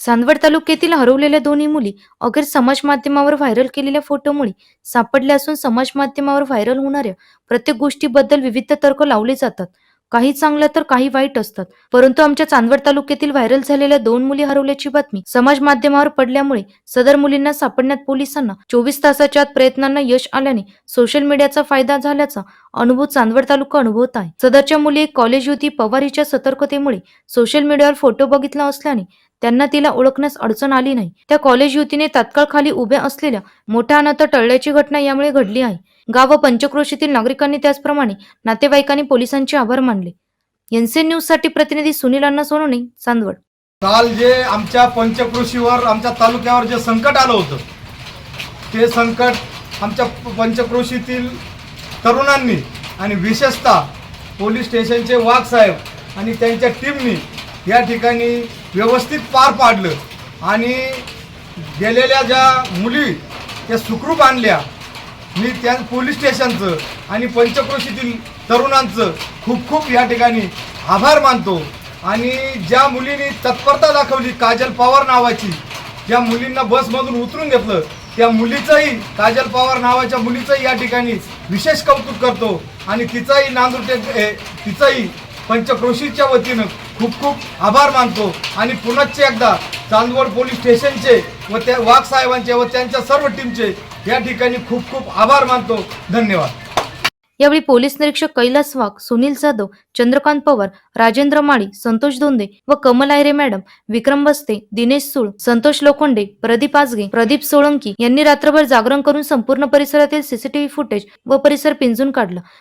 चांदवड तालुक्यातील हरवलेल्या दोन्ही मुली अखेर समाज माध्यमावर व्हायरल केलेल्या फोटोमुळे सापडल्या असून समाज माध्यमावर व्हायरल होणाऱ्या प्रत्येक गोष्टीबद्दल विविध तर्क लावले जातात. काही चांगल्या तर काही वाईट असतात. परंतु आमच्या चांदवड तालुक्यातील व्हायरल झालेल्या दोन मुली हरवल्याची बातमी समाज माध्यमावर पडल्यामुळे सदर मुलींना सापडण्यात पोलिसांना चोवीस तासाच्या आत प्रयत्नांना यश आल्याने सोशल मीडियाचा फायदा झाल्याचा अनुभव चांदवड तालुका अनुभवत आहे. सदरच्या मुली एक कॉलेज युवती पवारीच्या सतर्कतेमुळे सोशल मीडियावर फोटो बघितला असल्याने त्यांना तिला ओळखण्यास अडचण आली नाही. त्या कॉलेज युवतीने तात्काळ खाली उभ्या असलेल्या मोठ्या अनाथ टळल्याची घटना यामुळे घडली आहे. गाव व पंचक्रोशीतील नागरिकांनी त्याचप्रमाणे नातेवाईकांनी पोलिसांचे आभार मानले. एनसीएन न्यूजसाठी प्रतिनिधी सुनील अण्णा सोनवणे चांदवड. काल जे आमच्या पंचक्रोशीवर आमच्या तालुक्यावर जे संकट आलं होतं ते संकट आमच्या पंचक्रोशीतील तरुणांनी आणि विशेषतः पोलीस स्टेशनचे वाघ साहेब आणि त्यांच्या टीमनी या ठिकाणी व्यवस्थित पार पाडलं. आणि गेलेल्या ज्या मुली त्या सुखरूप आणल्या. मी त्या पोलीस स्टेशनचं आणि पंचक्रोशीतील तरुणांचं खूप खूप या ठिकाणी आभार मानतो. आणि ज्या मुलींनी तत्परता दाखवली काजल पवार नावाची ज्या मुलींना बसमधून उतरून घेतलं त्या मुलीचंही काजल पवार नावाच्या मुलीचंही या ठिकाणी विशेष कौतुक करतो. आणि तिचाही नांदुरटे तिचाही पंचक्रोशीच्या वतीनं खूप खूप आभार मानतो. आणि पुनश्च एकदा चांदवड पोलीस स्टेशनचे व त्या वाघ साहेबांचे व त्यांच्या सर्व टीमचे या ठिकाणी खूप खूप आभार मानतो. धन्यवाद. यावेळी पोलीस निरीक्षक कैलास वाघ सुनील जाधव चंद्रकांत पवार राजेंद्र माळी संतोष धोंदे व कमल आयरे मॅडम विक्रम बस्ते दिनेश सुळ संतोष लोखंडे प्रदीप आजगे प्रदीप सोळंकी यांनी रात्रभर जागरण करून संपूर्ण परिसरातील सीसीटीव्ही फुटेज व परिसर पिंजून काढला.